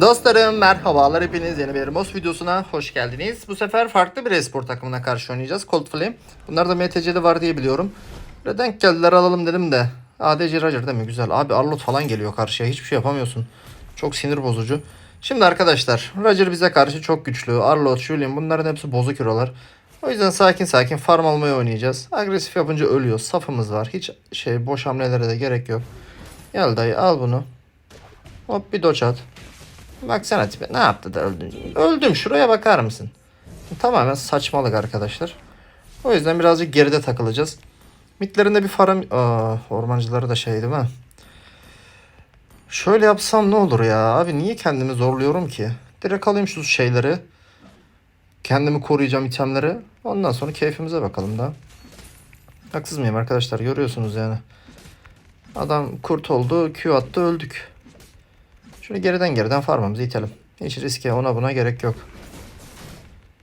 Dostlarım merhabalar hepiniz yeni bir Mos videosuna hoş geldiniz. Bu sefer farklı bir espor takımına karşı oynayacağız. Cold Flame. Bunlar da MTC'de var diye biliyorum. Böyle denk geldiler alalım dedim de. ADC Roger değil mi? Güzel. Abi Arlot falan geliyor karşıya. Hiçbir şey yapamıyorsun. Çok sinir bozucu. Şimdi arkadaşlar Roger bize karşı çok güçlü. Arlot, Julian bunların hepsi bozuk hero'lar. O yüzden sakin sakin farm almayı oynayacağız. Agresif yapınca ölüyor. Safımız var. Hiç şey boş hamlelere de gerek yok. Gel dayı al bunu. Hop bir doç at. Baksana tipe ne yaptı da öldün. Öldüm şuraya bakar mısın? Tamamen saçmalık arkadaşlar. O yüzden birazcık geride takılacağız. Mitlerinde bir faram... Aa, ormancıları da şey değil mi? Şöyle yapsam ne olur ya? Abi niye kendimi zorluyorum ki? Direkt alayım şu şeyleri. Kendimi koruyacağım itemleri. Ondan sonra keyfimize bakalım da. Haksız mıyım arkadaşlar? Görüyorsunuz yani. Adam kurt oldu, Q attı, öldük. Şunu geriden geriden farmamızı itelim. Hiç riske ona buna gerek yok.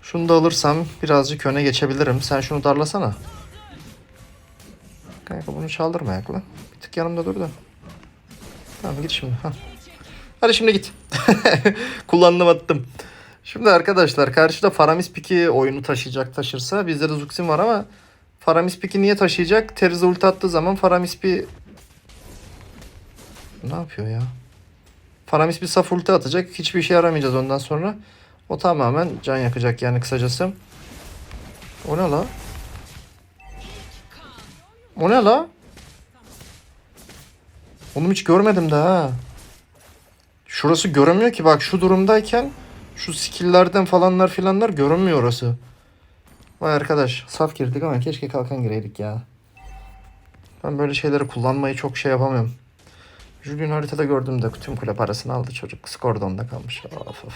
Şunu da alırsam birazcık öne geçebilirim. Sen şunu darlasana. Kanka bunu çaldırma ayakla. Bir tık yanımda dur da. Tamam git şimdi. Hah. Hadi şimdi git. Kullandım attım. Şimdi arkadaşlar karşıda Faramis Piki oyunu taşıyacak taşırsa bizde de Zuxin var ama Faramis Piki niye taşıyacak? Terize ulti attığı zaman Faramis bir ne yapıyor ya? Faramis bir saf ulti atacak. Hiçbir işe yaramayacağız ondan sonra. O tamamen can yakacak yani kısacası. O ne la? O ne la? Onu hiç görmedim ha. Şurası görünmüyor ki bak şu durumdayken şu skill'lerden falanlar filanlar görünmüyor orası. Vay arkadaş saf girdik ama keşke kalkan gireydik ya. Ben böyle şeyleri kullanmayı çok şey yapamıyorum. Julian haritada gördüğümde tüm kule parasını aldı çocuk. Skor da onda kalmış. Of of.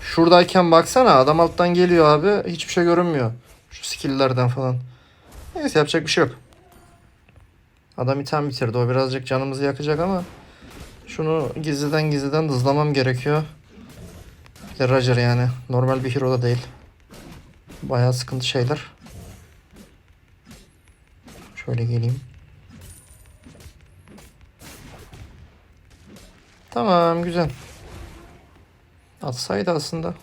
Şuradayken baksana adam alttan geliyor abi. Hiçbir şey görünmüyor. Şu skill'lerden falan. Neyse yapacak bir şey yok. Adam item bitirdi. O birazcık canımızı yakacak ama şunu gizliden gizliden hızlamam gerekiyor. Bir de Roger yani. Normal bir hero da değil. Bayağı sıkıntı şeyler. Şöyle geleyim. Tamam güzel. Atsaydı aslında.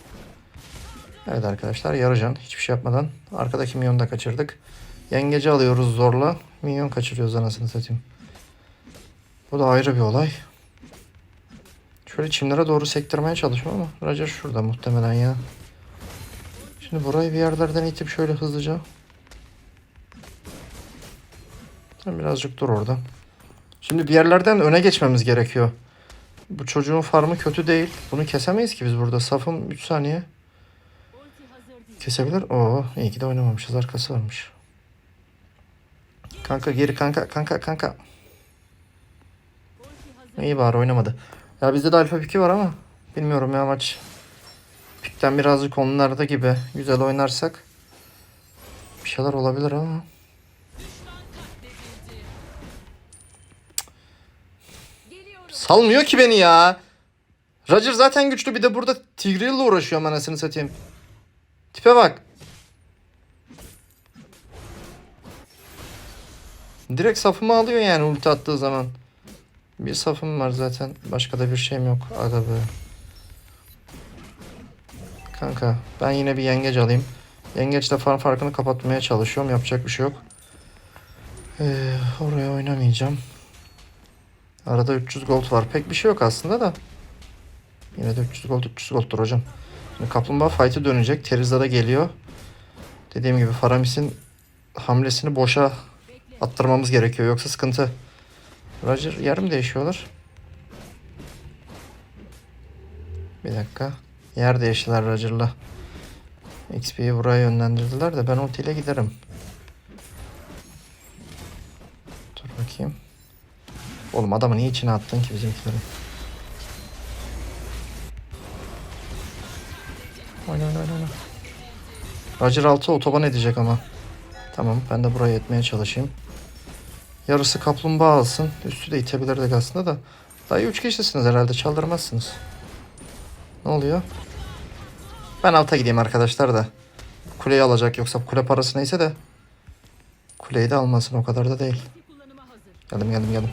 Evet arkadaşlar yarıcan hiçbir şey yapmadan arkadaki minyonu da kaçırdık. Yengeci alıyoruz zorla. Minyon kaçırıyoruz anasını satayım. Bu da ayrı bir olay. Şöyle çimlere doğru sektirmeye çalışıyorum ama Roger şurada muhtemelen ya. Şimdi burayı bir yerlerden itip şöyle hızlıca. Birazcık dur orada. Şimdi bir yerlerden öne geçmemiz gerekiyor. Bu çocuğun farmı kötü değil. Bunu kesemeyiz ki biz burada. Safım 3 saniye. Kesebilir. Oo, iyi ki de oynamamışız. Arkası varmış. Kanka geri kanka kanka kanka. İyi bari oynamadı. Ya bizde de alfa piki var ama bilmiyorum ya maç. Pikten birazcık onlarda gibi güzel oynarsak bir şeyler olabilir ama. Salmıyor ki beni ya. Roger zaten güçlü bir de burada Tigreal ile uğraşıyor anasını satayım. Tipe bak. Direkt safımı alıyor yani ulti attığı zaman. Bir safım var zaten. Başka da bir şeyim yok. Aga be. Kanka ben yine bir yengeç alayım. Yengeçle farm farkını kapatmaya çalışıyorum. Yapacak bir şey yok. Ee, oraya oynamayacağım. Arada 300 gold var. Pek bir şey yok aslında da. Yine de 300 gold 300 gold'dur hocam. Şimdi kaplumbağa fight'e dönecek. Terizla da geliyor. Dediğim gibi Faramis'in hamlesini boşa attırmamız gerekiyor. Yoksa sıkıntı. Roger yarım değişiyorlar. Bir dakika. Yer değiştiler Roger'la. XP'yi buraya yönlendirdiler de ben ultiyle giderim. Dur bakayım. Oğlum adamı niye içine attın ki bizimkileri? Oyna oyna oyna. Roger 6 otoban edecek ama. Tamam ben de buraya etmeye çalışayım. Yarısı kaplumbağa alsın. Üstü de itebilirdik aslında da. Daha 3 kişisiniz herhalde çaldırmazsınız. Ne oluyor? Ben alta gideyim arkadaşlar da. Kuleyi alacak yoksa kule parası neyse de. Kuleyi de almasın o kadar da değil. Geldim geldim geldim.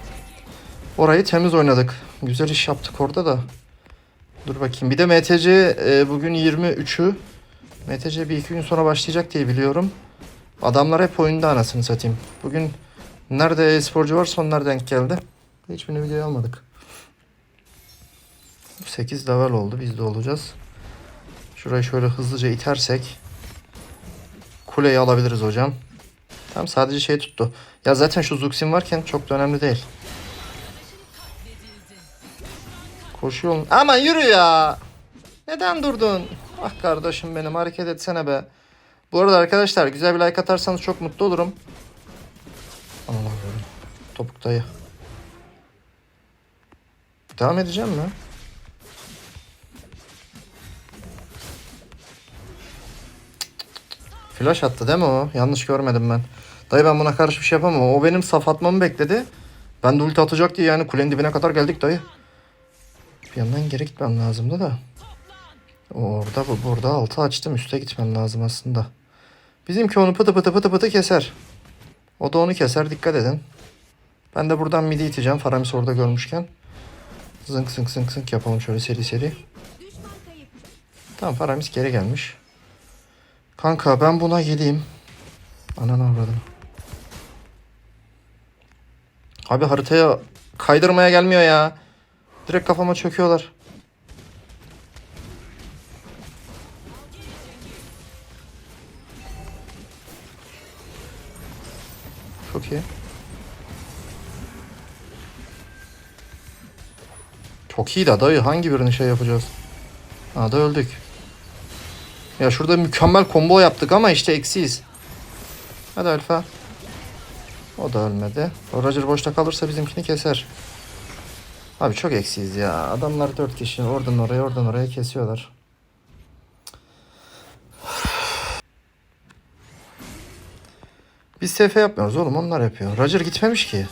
Orayı temiz oynadık. Güzel iş yaptık orada da. Dur bakayım. Bir de MTC e, bugün 23'ü. MTC bir iki gün sonra başlayacak diye biliyorum. Adamlar hep oyunda anasını satayım. Bugün nerede e-sporcu varsa onlar denk geldi. Hiçbirini videoya almadık. 8 level oldu. Biz de olacağız. Şurayı şöyle hızlıca itersek kuleyi alabiliriz hocam. Tamam sadece şey tuttu. Ya zaten şu Zuxin varken çok da önemli değil. Koşuyor. Ama yürü ya. Neden durdun? Ah kardeşim benim hareket etsene be. Bu arada arkadaşlar güzel bir like atarsanız çok mutlu olurum. Allah Allah. Topuk dayı. Devam edeceğim mi? Flash attı değil mi o? Yanlış görmedim ben. Dayı ben buna karşı bir şey yapamam. O benim saf atmamı bekledi. Ben de ulti atacak diye yani kulenin dibine kadar geldik dayı. Bir yandan geri gitmem lazımdı da. Orada bu burada altı açtım. Üste gitmem lazım aslında. Bizimki onu pıtı pıtı pıtı pıtı keser. O da onu keser. Dikkat edin. Ben de buradan midi iteceğim. Faramis orada görmüşken. Zınk zınk zınk zınk yapalım şöyle seri seri. Tamam Faramis geri gelmiş. Kanka ben buna gideyim. Ananı avradım. Abi haritaya kaydırmaya gelmiyor ya. Direkt kafama çöküyorlar. Çok iyi. Çok iyi de dayı hangi birini şey yapacağız? Ha da öldük. Ya şurada mükemmel combo yaptık ama işte eksiyiz. Hadi Alfa. O da ölmedi. O Roger boşta kalırsa bizimkini keser. Abi çok eksiyiz ya. Adamlar dört kişi oradan oraya oradan oraya kesiyorlar. Biz SF yapmıyoruz oğlum onlar yapıyor. Roger gitmemiş ki.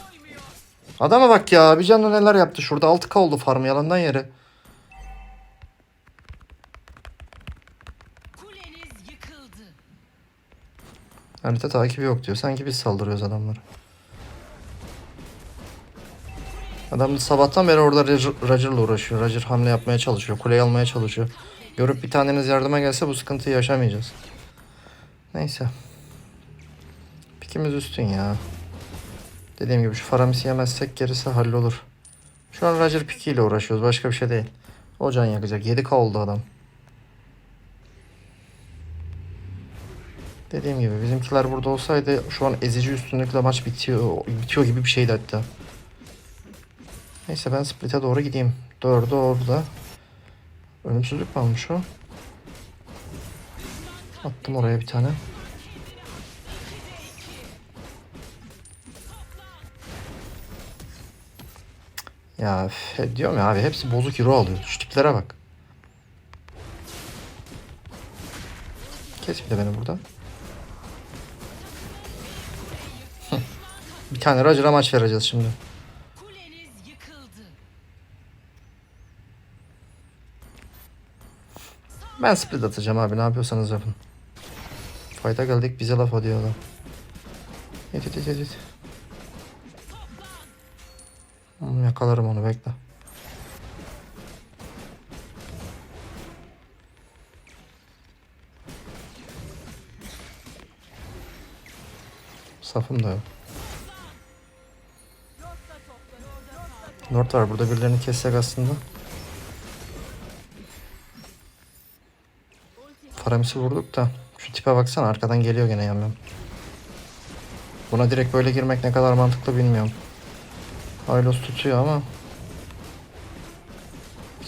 Adama bak ya bir canlı neler yaptı şurada 6k oldu farm yalandan yere. Harita takibi yok diyor. Sanki biz saldırıyoruz adamlara. Adam sabahtan beri orada Roger- Roger'la uğraşıyor. Roger hamle yapmaya çalışıyor. Kuleyi almaya çalışıyor. Görüp bir taneniz yardıma gelse bu sıkıntıyı yaşamayacağız. Neyse. Pikimiz üstün ya. Dediğim gibi şu Faramis'i yemezsek gerisi hallolur. Şu an Roger pikiyle uğraşıyoruz. Başka bir şey değil. O can yakacak. 7k oldu adam. Dediğim gibi bizimkiler burada olsaydı şu an ezici üstünlükle maç bitiyor bitiyor gibi bir şeydi hatta. Neyse ben split'e doğru gideyim. Dördü orada. Ölümsüzlük mü almış o? Attım oraya bir tane. Ya diyorum ya abi hepsi bozuk hero alıyor. Şu tiplere bak. Kes bir de beni buradan. Bir tane Roger'a maç vereceğiz şimdi. Ben split atacağım abi ne yapıyorsanız yapın. Fight'a geldik bize laf ediyorlar. Yet yet yet. Onu yakalarım onu bekle. Safım da yok. Lord var burada birilerini kessek aslında. Faramis'i vurduk da şu tipe baksana arkadan geliyor gene yamyam. Buna direkt böyle girmek ne kadar mantıklı bilmiyorum. Hylos tutuyor ama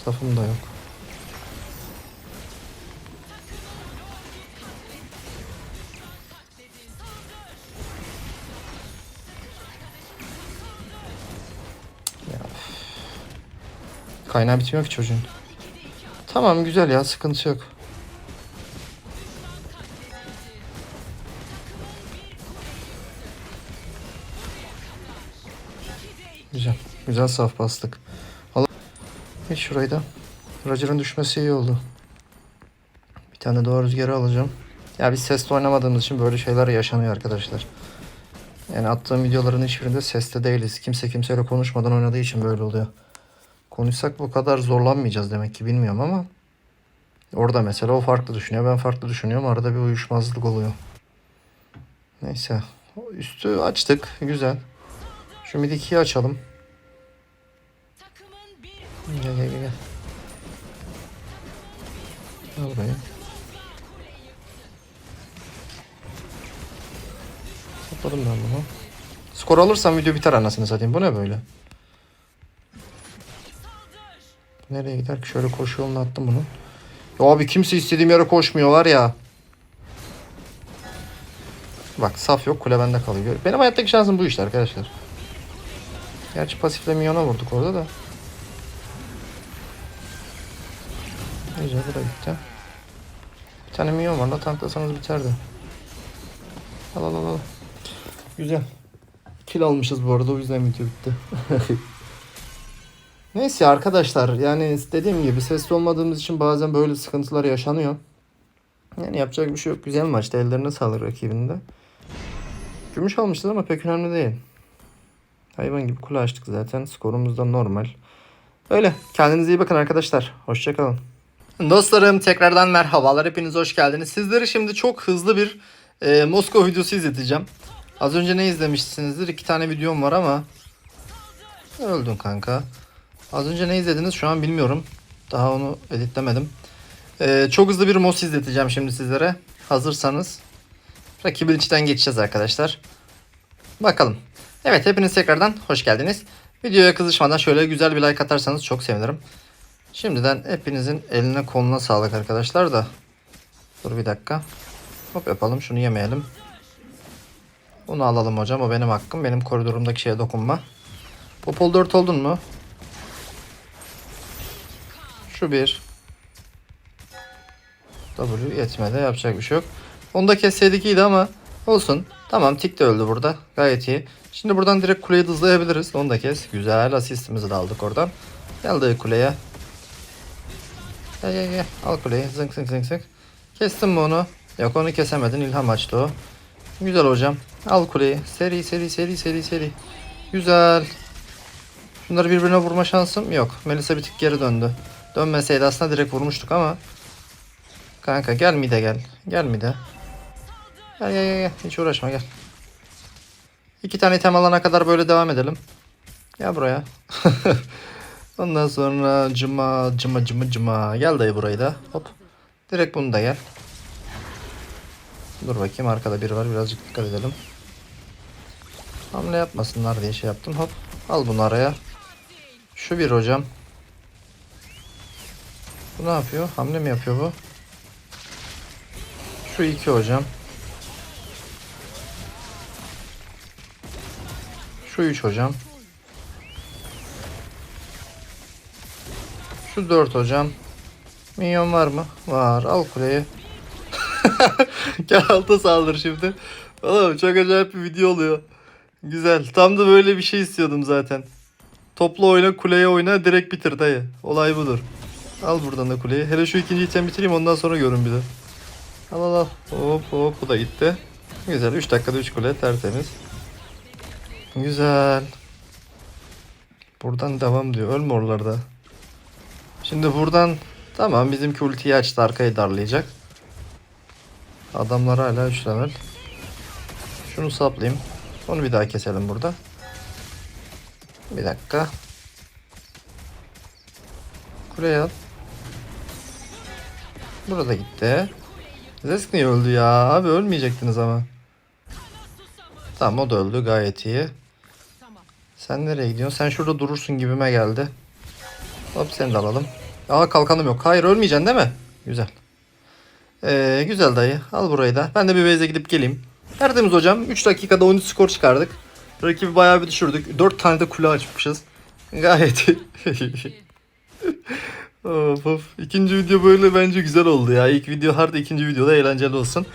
safım da yok. Ya. Kaynağı bitmiyor ki çocuğun. Tamam güzel ya sıkıntı yok. Güzel. Saf bastık. Allah. Şurayı da. Roger'ın düşmesi iyi oldu. Bir tane doğru rüzgarı alacağım. Ya biz sesli oynamadığımız için böyle şeyler yaşanıyor arkadaşlar. Yani attığım videoların hiçbirinde seste değiliz. Kimse kimseyle konuşmadan oynadığı için böyle oluyor. Konuşsak bu kadar zorlanmayacağız demek ki bilmiyorum ama. Orada mesela o farklı düşünüyor. Ben farklı düşünüyorum. Arada bir uyuşmazlık oluyor. Neyse. Üstü açtık. Güzel. Şu mid 2'yi açalım. Gel gel gel. Al burayı. Topladım ben bunu. Skor alırsam video biter anasını satayım. Bu ne böyle? Nereye gider ki? Şöyle koşu yoluna attım bunu. Ya abi kimse istediğim yere koşmuyor var ya. Bak saf yok kule bende kalıyor. Benim hayattaki şansım bu işte arkadaşlar. Gerçi pasifle minyona vurduk orada da. Güzel bu da gitti. Bir tane minyon var da tanklasanız biterdi. Al al al. Güzel. Kill almışız bu arada o yüzden video bitti. Neyse arkadaşlar yani dediğim gibi sesli olmadığımız için bazen böyle sıkıntılar yaşanıyor. Yani yapacak bir şey yok. Güzel maçtı. Ellerine sağlık rakibinde. Gümüş almışız ama pek önemli değil. Hayvan gibi kule açtık zaten. Skorumuz da normal. Öyle. Kendinize iyi bakın arkadaşlar. Hoşçakalın. Dostlarım tekrardan merhabalar. Hepiniz hoş geldiniz. Sizlere şimdi çok hızlı bir e, Moskova videosu izleteceğim. Az önce ne izlemişsinizdir? İki tane videom var ama öldün kanka. Az önce ne izlediniz şu an bilmiyorum. Daha onu editlemedim. E, çok hızlı bir Mos izleteceğim şimdi sizlere. Hazırsanız rakibin içinden geçeceğiz arkadaşlar. Bakalım. Evet hepiniz tekrardan hoş geldiniz. Videoya kızışmadan şöyle güzel bir like atarsanız çok sevinirim. Şimdiden hepinizin eline koluna sağlık arkadaşlar da. Dur bir dakika. Hop yapalım şunu yemeyelim. Bunu alalım hocam o benim hakkım. Benim koridorumdaki şeye dokunma. Popol 4 oldun mu? Şu bir. W yetmedi yapacak bir şey yok. Onu da kesseydik iyiydi ama olsun. Tamam tik de öldü burada. Gayet iyi. Şimdi buradan direkt kuleyi hızlayabiliriz. Onu da kes. Güzel asistimizi de aldık oradan. Gel dayı kuleye. Gel gel gel. Al kuleyi. Zınk zınk zınk zınk. Kestin mi onu? Yok onu kesemedin. İlham açtı o. Güzel hocam. Al kuleyi. Seri seri seri seri seri. Güzel. Şunları birbirine vurma şansım yok. Melisa bir tık geri döndü. Dönmeseydi aslında direkt vurmuştuk ama. Kanka gel mi de gel. Gel mi de. Gel gel gel. Hiç uğraşma gel. İki tane item alana kadar böyle devam edelim. Gel buraya. Ondan sonra cıma cıma cıma cıma. Gel dayı burayı da. Hop. Direkt bunu da gel. Dur bakayım arkada biri var. Birazcık dikkat edelim. Hamle yapmasınlar diye şey yaptım. Hop. Al bunu araya. Şu bir hocam. Bu ne yapıyor? Hamle mi yapıyor bu? Şu iki hocam. Şu üç hocam. Şu dört hocam. Minyon var mı? Var. Al kuleyi. Gel alta saldır şimdi. Oğlum çok acayip bir video oluyor. Güzel. Tam da böyle bir şey istiyordum zaten. Toplu oyna, kuleye oyna, direkt bitir dayı. Olay budur. Al buradan da kuleyi. Hele şu ikinci item bitireyim ondan sonra görün bir de. Al al al. Hop hop bu da gitti. Güzel. 3 dakikada 3 kule tertemiz. Güzel. Buradan devam diyor. Ölme oralarda. Şimdi buradan tamam bizimki ultiyi açtı arkayı darlayacak. Adamlar hala 3 level. Şunu saplayayım. Onu bir daha keselim burada. Bir dakika. Kuleye al. Burada gitti. Zesk niye öldü ya? Abi ölmeyecektiniz ama. Tamam o da öldü gayet iyi. Sen nereye gidiyorsun? Sen şurada durursun gibime geldi. Hop seni de alalım. Aa kalkanım yok. Hayır ölmeyeceksin değil mi? Güzel. Ee, güzel dayı. Al burayı da. Ben de bir base'e gidip geleyim. Tertemiz hocam. 3 dakikada 13 skor çıkardık. Rakibi bayağı bir düşürdük. 4 tane de kule açmışız. Gayet of of. İkinci video böyle bence güzel oldu ya. İlk video hard, ikinci videoda eğlenceli olsun.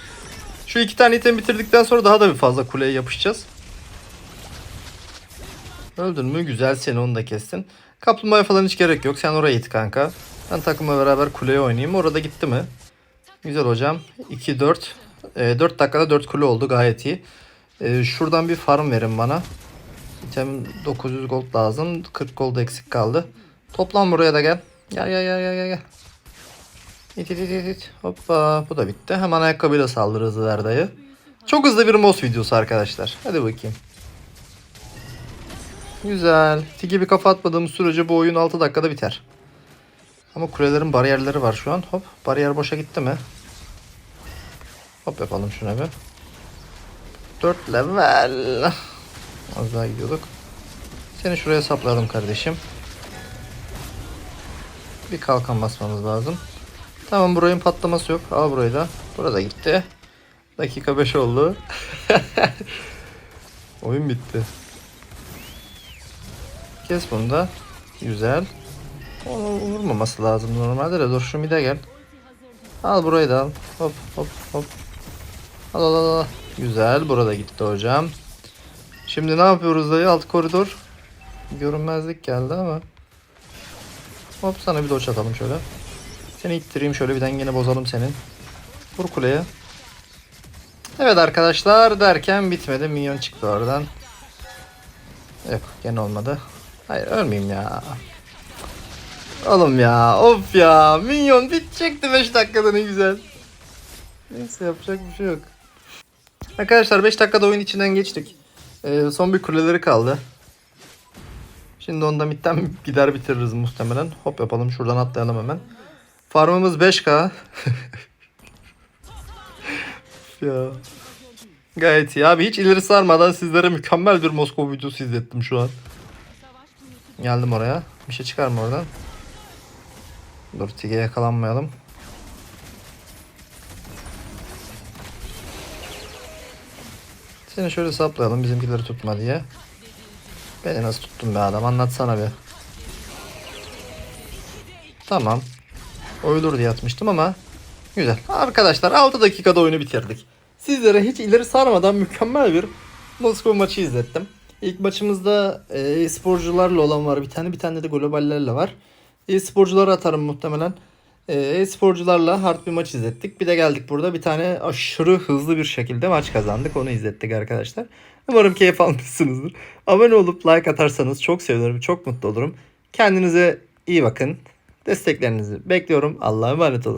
Şu iki tane item bitirdikten sonra daha da bir fazla kuleye yapışacağız. Öldün mü? Güzel seni onu da kestin. Kaplumbağaya falan hiç gerek yok. Sen oraya it kanka. Ben takımla beraber kuleye oynayayım. Orada gitti mi? Güzel hocam. 2-4. 4 dakikada 4 kule oldu. Gayet iyi. Ee, şuradan bir farm verin bana. İtem 900 gold lazım. 40 gold eksik kaldı. Toplan buraya da gel. Gel gel gel gel gel. İt it it it it. Hoppa bu da bitti. Hemen ayakkabıyla saldır hızlı. Çok hızlı bir MOS videosu arkadaşlar. Hadi bakayım. Güzel. Tiki bir kafa atmadığımız sürece bu oyun 6 dakikada biter. Ama kulelerin bariyerleri var şu an. Hop bariyer boşa gitti mi? Hop yapalım şuna bir. 4 level. Az daha gidiyorduk. Seni şuraya sapladım kardeşim. Bir kalkan basmamız lazım. Tamam burayın patlaması yok. Al burayı da. Burada gitti. Dakika 5 oldu. Oyun bitti. Kes bunu da. Güzel. Onu vurmaması lazım normalde de. Dur şu mide gel. Al burayı da al. Hop hop hop. Al al al. Güzel. Burada gitti hocam. Şimdi ne yapıyoruz dayı? Alt koridor. Görünmezlik geldi ama. Hop sana bir doç atalım şöyle. Seni ittireyim şöyle bir dengeni bozalım senin. Vur kuleye. Evet arkadaşlar derken bitmedi. Minyon çıktı oradan. Yok gene olmadı. Hayır ölmeyeyim ya. Oğlum ya of ya. Minyon bitecekti 5 dakikada ne güzel. Neyse yapacak bir şey yok. Arkadaşlar 5 dakikada oyun içinden geçtik. Ee, son bir kuleleri kaldı. Şimdi onda midden gider bitiririz muhtemelen. Hop yapalım şuradan atlayalım hemen. Farmımız 5k. ya. Gayet iyi abi hiç ileri sarmadan sizlere mükemmel bir Moskova videosu izlettim şu an. Geldim oraya. Bir şey çıkar mı oradan? Dur Tige yakalanmayalım. Seni şöyle saplayalım bizimkileri tutma diye. Beni nasıl tuttun be adam anlatsana bir. Tamam. Oyulur diye atmıştım ama güzel. Arkadaşlar 6 dakikada oyunu bitirdik. Sizlere hiç ileri sarmadan mükemmel bir Moskova maçı izlettim. İlk maçımızda e, sporcularla olan var bir tane bir tane de globallerle var. E, sporcuları atarım muhtemelen. E, sporcularla hard bir maç izlettik. Bir de geldik burada bir tane aşırı hızlı bir şekilde maç kazandık. Onu izlettik arkadaşlar. Umarım keyif almışsınızdır. Abone olup like atarsanız çok sevinirim. Çok mutlu olurum. Kendinize iyi bakın. Desteklerinizi bekliyorum. Allah'a emanet olun.